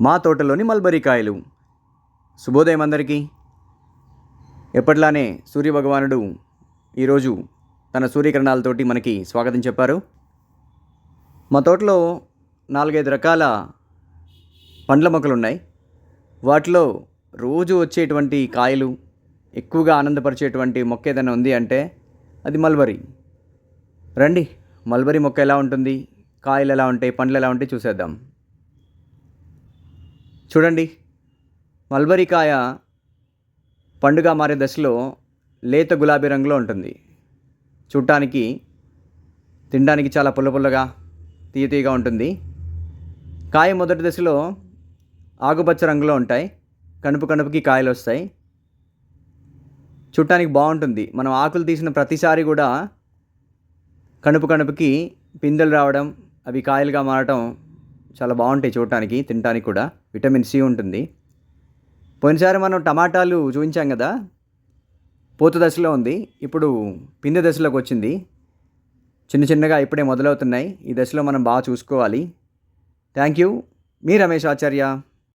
మా తోటలోని మల్బరీ కాయలు. శుభోదయం అందరికీ. ఎప్పట్లానే సూర్యభగవానుడు ఈరోజు తన సూర్యకిరణాలతోటి మనకి స్వాగతం చెప్పారు. మా తోటలో నాలుగైదు రకాల పండ్ల మొక్కలు ఉన్నాయి వాటిలో రోజు వచ్చేటువంటి కాయలు ఎక్కువగా ఆనందపరిచేటువంటి మొక్క ఏదైనా ఉంది అంటే అది మల్బరీ. రండి మల్బరీ మొక్క ఎలా ఉంటుంది కాయలు ఎలా ఉంటాయి పండ్లు ఎలా ఉంటాయి చూసేద్దాం. చూడండి. మల్బరీ కాయ పండుగ మారే దశలో లేత గులాబీ రంగులో ఉంటుంది. చూడటానికి తినడానికి చాలా పుల్ల పుల్లగా తీయ తీయగా ఉంటుంది. కాయ మొదటి దశలో ఆకుపచ్చ రంగులో ఉంటాయి. కనుపు కనుపుకి కాయలు వస్తాయి. చూడటానికి బాగుంటుంది. మనం ఆకులు తీసిన ప్రతిసారి కూడా కనుపు కనుపుకి పిందెలు రావడం అవి కాయలుగా మారటం చాలా బాగుంటాయి చూడటానికి తినడానికి కూడా. విటమిన్ సి ఉంటుంది. పోయినసారి మనం టమాటాలు చూపించాం కదా? పూత దశలో ఉంది. ఇప్పుడు పిందె దశలోకి వచ్చింది. చిన్న చిన్నగా ఇప్పుడే మొదలవుతున్నాయి. ఈ దశలో మనం బాగా చూసుకోవాలి. Thank you. Me Ramesh Acharya.